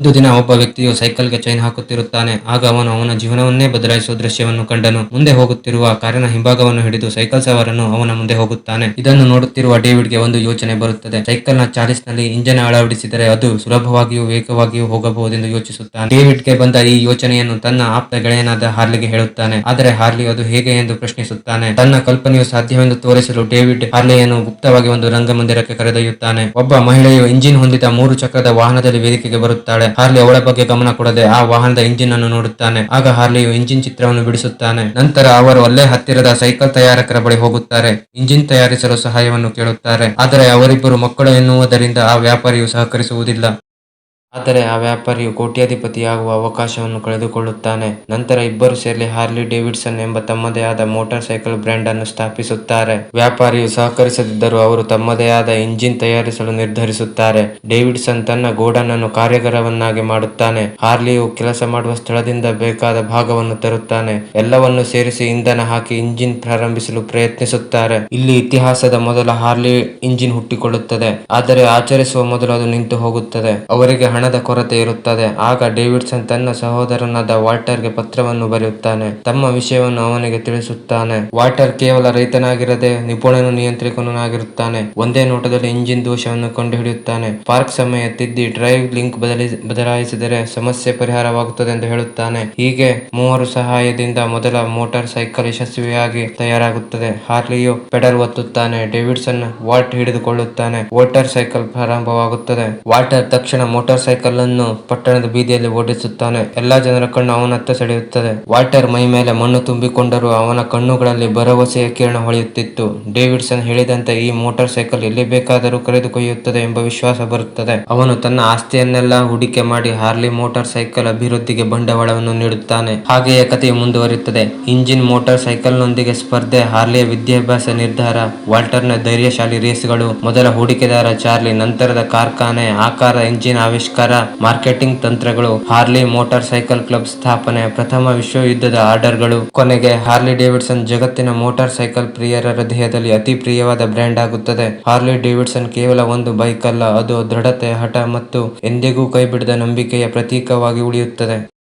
ಒಂದು ದಿನ ಒಬ್ಬ ವ್ಯಕ್ತಿಯು ಸೈಕಲ್ಗೆ ಚೈನ್ ಹಾಕುತ್ತಿರುತ್ತಾನೆ. ಆಗ ಅವನು ಅವನ ಜೀವನವನ್ನೇ ಬದಲಾಯಿಸುವ ದೃಶ್ಯವನ್ನು ಕಂಡನು. ಮುಂದೆ ಹೋಗುತ್ತಿರುವ ಕಾರಿನ ಹಿಂಭಾಗವನ್ನು ಹಿಡಿದು ಸೈಕಲ್ ಸವಾರನು ಅವನ ಮುಂದೆ ಹೋಗುತ್ತಾನೆ. ಇದನ್ನು ನೋಡುತ್ತಿರುವ ಡೇವಿಡ್ಗೆ ಒಂದು ಯೋಚನೆ ಬರುತ್ತದೆ. ಸೈಕಲ್ನ ಚಾಲಿಸ್ನಲ್ಲಿ ಇಂಜನ್ ಅಳವಡಿಸಿದರೆ ಅದು ಸುಲಭವಾಗಿಯೂ ವೇಗವಾಗಿಯೂ ಹೋಗಬಹುದೆಂದು ಯೋಚಿಸುತ್ತಾನೆ. ಡೇವಿಡ್ಗೆ ಬಂದ ಈ ಯೋಚನೆಯನ್ನು ತನ್ನ ಆಪ್ತ ಗೆಳೆಯನಾದ ಹಾರ್ಲಿಗೆ ಹೇಳುತ್ತಾನೆ. ಆದರೆ ಹಾರ್ಲಿ ಅದು ಹೇಗೆ ಎಂದು ಪ್ರಶ್ನಿಸುತ್ತಾನೆ. ತನ್ನ ಕಲ್ಪನೆಯು ಸಾಧ್ಯವೆಂದು ತೋರಿಸಲು ಡೇವಿಡ್ ಹಾರ್ಲಿಯನ್ನು ಗುಪ್ತವಾಗಿ ಒಂದು ರಂಗಮಂದಿರಕ್ಕೆ ಕರೆದೊಯ್ಯುತ್ತಾನೆ. ಒಬ್ಬ ಮಹಿಳೆಯು ಇಂಜಿನ್ ಹೊಂದಿದ ಮೂರು ಚಕ್ರದ ವಾಹನದಲ್ಲಿ ವೇದಿಕೆಗೆ ಬರುತ್ತಾಳೆ. ಹಾರ್ಲಿ ಅವಳ ಬಗ್ಗೆ ಗಮನ ಕೊಡದೆ ಆ ವಾಹನದ ಇಂಜಿನ್ ಅನ್ನು ನೋಡುತ್ತಾನೆ. ಆಗ ಹಾರ್ಲಿಯು ಇಂಜಿನ್ ಚಿತ್ರವನ್ನು ಬಿಡಿಸುತ್ತಾನೆ. ನಂತರ ಅವರು ಅಲ್ಲೇ ಹತ್ತಿರದ ಸೈಕಲ್ ತಯಾರಕರ ಬಳಿ ಹೋಗುತ್ತಾರೆ. ಇಂಜಿನ್ ತಯಾರಿಸಲು ಸಹಾಯವನ್ನು ಕೇಳುತ್ತಾರೆ. ಆದರೆ ಅವರಿಬ್ಬರು ಮಕ್ಕಳು ಎನ್ನುವುದರಿಂದ ಆ ವ್ಯಾಪಾರಿಯು ಸಹಕರಿಸುವುದಿಲ್ಲ. ಆದರೆ ಆ ವ್ಯಾಪಾರಿಯು ಕೋಟ್ಯಾಧಿಪತಿಯಾಗುವ ಅವಕಾಶವನ್ನು ಕಳೆದುಕೊಳ್ಳುತ್ತಾನೆ. ನಂತರ ಇಬ್ಬರು ಸೇರಿ ಹಾರ್ಲಿ ಡೇವಿಡ್ಸನ್ ಎಂಬ ತಮ್ಮದೇ ಆದ ಮೋಟಾರ್ ಸೈಕಲ್ ಬ್ರ್ಯಾಂಡ್ ಅನ್ನು ಸ್ಥಾಪಿಸುತ್ತಾರೆ. ವ್ಯಾಪಾರಿಯು ಸಹಕರಿಸದಿದ್ದರೂ ಅವರು ತಮ್ಮದೇ ಆದ ಇಂಜಿನ್ ತಯಾರಿಸಲು ನಿರ್ಧರಿಸುತ್ತಾರೆ. ಡೇವಿಡ್ಸನ್ ತನ್ನ ಗೋಡನ್ ಅನ್ನು ಕಾರ್ಯಗಾರವನ್ನಾಗಿ ಮಾಡುತ್ತಾನೆ. ಹಾರ್ಲಿಯು ಕೆಲಸ ಮಾಡುವ ಸ್ಥಳದಿಂದ ಬೇಕಾದ ಭಾಗವನ್ನು ತರುತ್ತಾನೆ. ಎಲ್ಲವನ್ನು ಸೇರಿಸಿ ಇಂಧನ ಹಾಕಿ ಇಂಜಿನ್ ಪ್ರಾರಂಭಿಸಲು ಪ್ರಯತ್ನಿಸುತ್ತಾರೆ. ಇಲ್ಲಿ ಇತಿಹಾಸದ ಮೊದಲ ಹಾರ್ಲಿ ಇಂಜಿನ್ ಹುಟ್ಟಿಕೊಳ್ಳುತ್ತದೆ. ಆದರೆ ಆಚರಿಸುವ ಮೊದಲು ಅದು ನಿಂತು ಹೋಗುತ್ತದೆ ಅವರಿಗೆ ಹಣದ ಕೊರತೆ ಇರುತ್ತದೆ. ಆಗ ಡೇವಿಡ್ಸನ್ ತನ್ನ ಸಹೋದರನಾದ ವಾಲ್ಟರ್ಗೆ ಪತ್ರವನ್ನು ಬರೆಯುತ್ತಾನೆ. ತಮ್ಮ ವಿಷಯವನ್ನು ಅವನಿಗೆ ತಿಳಿಸುತ್ತಾನೆ. ವಾಲ್ಟರ್ ಕೇವಲ ರೈತನಾಗಿರದೆ ನಿಪುಣನು ನಿಯಂತ್ರಕನಾಗಿರುತ್ತಾನೆ ಒಂದೇ ನೋಟದಲ್ಲಿ ಇಂಜಿನ್ ದೋಷವನ್ನು ಕಂಡುಹಿಡಿಯುತ್ತಾನೆ. ಪಾರ್ಕ್ ಸಮಯ ತಿದ್ದಿ ಡ್ರೈವ್ ಲಿಂಕ್ ಬದಲಿ ಬದಲಾಯಿಸಿದರೆ ಸಮಸ್ಯೆ ಪರಿಹಾರವಾಗುತ್ತದೆ ಎಂದು ಹೇಳುತ್ತಾನೆ. ಹೀಗೆ ಮೂವರು ಸಹಾಯದಿಂದ ಮೊದಲ ಮೋಟಾರ್ ಸೈಕಲ್ ಯಶಸ್ವಿಯಾಗಿ ತಯಾರಾಗುತ್ತದೆ. ಹಾರ್ಲಿಯು ಪೆಡಲ್ ಒತ್ತುತ್ತಾನೆ. ಡೇವಿಡ್ಸನ್ ವಾಲ್ಟ್ ಹಿಡಿದುಕೊಳ್ಳುತ್ತಾನೆ. ಮೋಟಾರ್ ಸೈಕಲ್ ಪ್ರಾರಂಭವಾಗುತ್ತದೆ. ವಾಲ್ಟರ್ ತಕ್ಷಣ ಮೋಟಾರ್ ಸೈಕಲ್ ಅನ್ನು ಪಟ್ಟಣದ ಬೀದಿಯಲ್ಲಿ ಓಡಿಸುತ್ತಾನೆ. ಎಲ್ಲಾ ಜನರ ಕಣ್ಣು ಅವನತ್ತ ಸೆಳೆಯುತ್ತದೆ. ವಾಲ್ಟರ್ ಮೈ ಮೇಲೆ ಮಣ್ಣು ತುಂಬಿಕೊಂಡರೂ ಅವನ ಕಣ್ಣುಗಳಲ್ಲಿ ಭರವಸೆಯ ಕಿರಣ ಹೊಳೆಯುತ್ತಿತ್ತು. ಡೇವಿಡ್ಸನ್ ಹೇಳಿದಂತೆ ಈ ಮೋಟಾರ್ ಸೈಕಲ್ ಎಲ್ಲಿ ಬೇಕಾದರೂ ಕರೆದುಕೊಯ್ಯುತ್ತದೆ ಎಂಬ ವಿಶ್ವಾಸ ಬರುತ್ತದೆ. ಅವನು ತನ್ನ ಆಸ್ತಿಯನ್ನೆಲ್ಲ ಹೂಡಿಕೆ ಮಾಡಿ ಹಾರ್ಲಿ ಮೋಟಾರ್ ಸೈಕಲ್ ಅಭಿವೃದ್ಧಿಗೆ ಬಂಡವಾಳವನ್ನು ನೀಡುತ್ತಾನೆ. ಹಾಗೆಯೇ ಕಥೆಯು ಮುಂದುವರಿಯುತ್ತದೆ. ಇಂಜಿನ್ ಮೋಟಾರ್ ಸೈಕಲ್ನೊಂದಿಗೆ ಸ್ಪರ್ಧೆ, ಹಾರ್ಲಿಯ ವಿದ್ಯಾಭ್ಯಾಸ ನಿರ್ಧಾರ, ವಾಲ್ಟರ್ನ ಧೈರ್ಯಶಾಲಿ ರೇಸ್ಗಳು, ಮೊದಲ ಹೂಡಿಕೆದಾರ ಚಾರ್ಲಿ, ನಂತರದ ಕಾರ್ಖಾನೆ, ಆಕಾರ, ಇಂಜಿನ್ ಆವಿಷ್ಕಾರ ಮಾರ್ಕೆಟಿಂಗ್ ತಂತ್ರಗಳು ಹಾರ್ಲಿ ಮೋಟಾರ್ ಸೈಕಲ್ ಕ್ಲಬ್ ಸ್ಥಾಪನೆ, ಪ್ರಥಮ ವಿಶ್ವ ಯುದ್ಧದ ಆರ್ಡರ್ಗಳು, ಕೊನೆಗೆ ಹಾರ್ಲಿ ಡೇವಿಡ್ಸನ್ ಜಗತ್ತಿನ ಮೋಟಾರ್ ಸೈಕಲ್ ಪ್ರಿಯರ ಹೃದಯದಲ್ಲಿ ಅತಿ ಪ್ರಿಯವಾದ ಬ್ರ್ಯಾಂಡ್ ಆಗುತ್ತದೆ. ಹಾರ್ಲಿ ಡೇವಿಡ್ಸನ್ ಕೇವಲ ಒಂದು ಬೈಕ್ ಅಲ್ಲ, ಅದು ದೃಢತೆ, ಹಠ ಮತ್ತು ಎಂದಿಗೂ ಕೈಬಿಡದ ನಂಬಿಕೆಯ ಪ್ರತೀಕವಾಗಿ ಉಳಿಯುತ್ತದೆ.